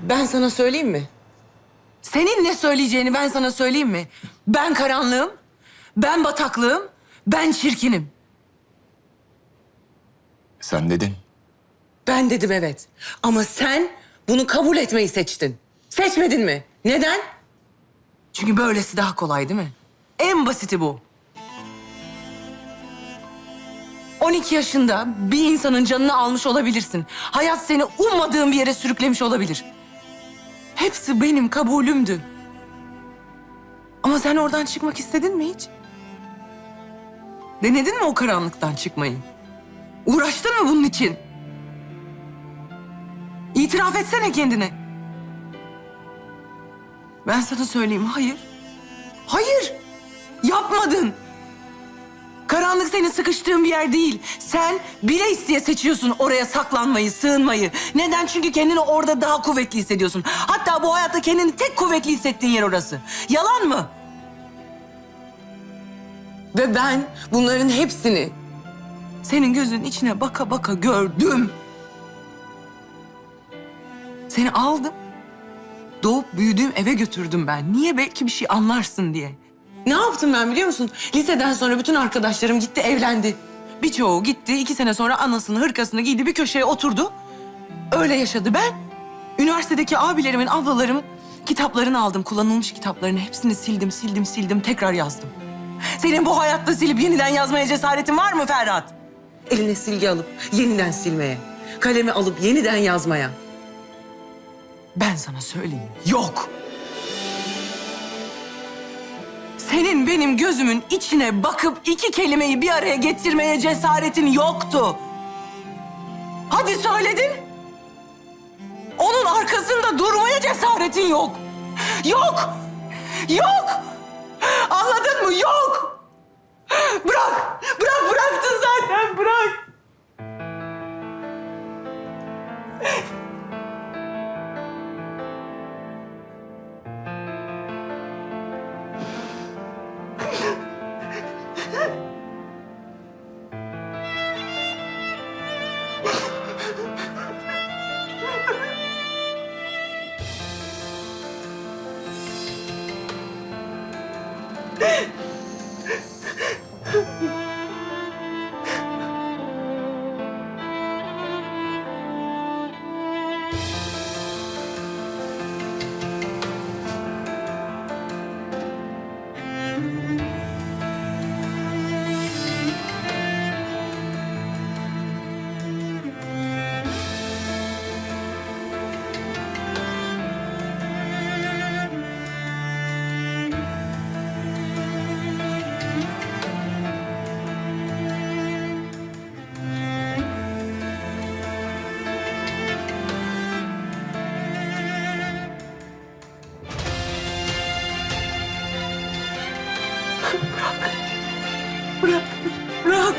Ben sana söyleyeyim mi? Senin ne söyleyeceğini ben sana söyleyeyim mi? Ben karanlığım, ben bataklığım, ben çirkinim. Sen dedin. Ben dedim evet. Ama sen bunu kabul etmeyi seçtin. Seçmedin mi? Neden? Çünkü böylesi daha kolay değil mi? En basiti bu. 12 yaşında bir insanın canını almış olabilirsin. Hayat seni ummadığın bir yere sürüklemiş olabilir. Hepsi benim kabulümdü. Ama sen oradan çıkmak istedin mi hiç? Denedin mi o karanlıktan çıkmayı? Uğraştın mı bunun için? İtiraf etsene kendine. Ben sana söyleyeyim, hayır. Hayır, yapmadın. Karanlık senin sıkıştığın bir yer değil. Sen bile isteye seçiyorsun oraya saklanmayı, sığınmayı. Neden? Çünkü kendini orada daha kuvvetli hissediyorsun. Hatta bu hayatta kendini tek kuvvetli hissettiğin yer orası. Yalan mı? Ve ben bunların hepsini senin gözünün içine baka baka gördüm. Seni aldım. Doğup büyüdüğüm eve götürdüm ben. Niye? Belki bir şey anlarsın diye. Ne yaptım ben biliyor musun? Liseden sonra bütün arkadaşlarım gitti evlendi. Birçoğu gitti. iki sene sonra anasını hırkasını giydi bir köşeye oturdu. Öyle yaşadı ben. Üniversitedeki abilerimin, ablalarımın kitaplarını aldım. Kullanılmış kitaplarını hepsini sildim, sildim, sildim. Tekrar yazdım. Senin bu hayatta silip yeniden yazmaya cesaretin var mı Ferhat? Eline silgi alıp yeniden silmeye. Kalemi alıp yeniden yazmaya. Ben sana söyleyeyim. Yok. Senin benim gözümün içine bakıp iki kelimeyi bir araya getirmeye cesaretin yoktu. Hadi söyledin. Onun arkasında durmaya cesaretin yok. Yok. Yok. Anladın mı? Yok. Bırak. Bırak. Bırak.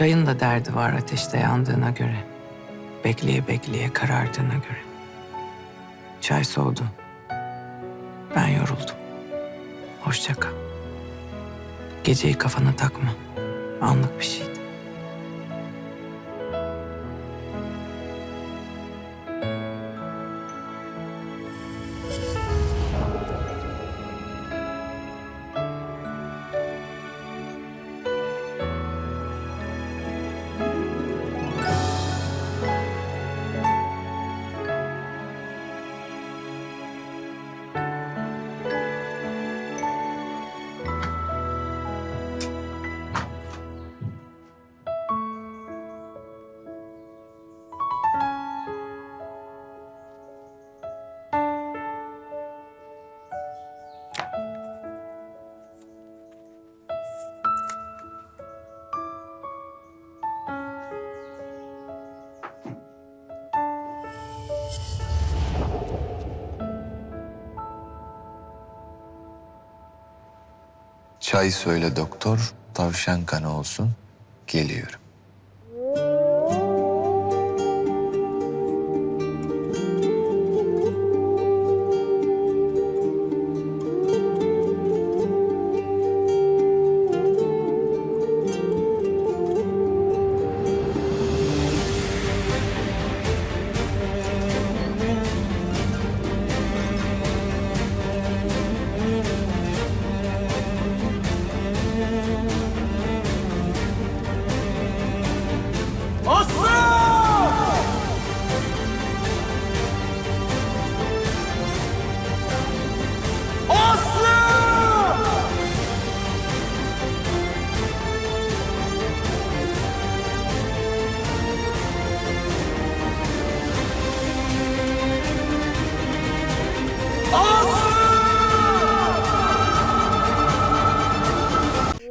Çayın da derdi var ateşte yandığına göre. Bekleye bekleye karardığına göre. Çay soğudu. Ben yoruldum. Hoşça kal. Geceyi kafana takma. Anlık bir şeydi. Çay söyle doktor, tavşan kanı olsun. Geliyorum.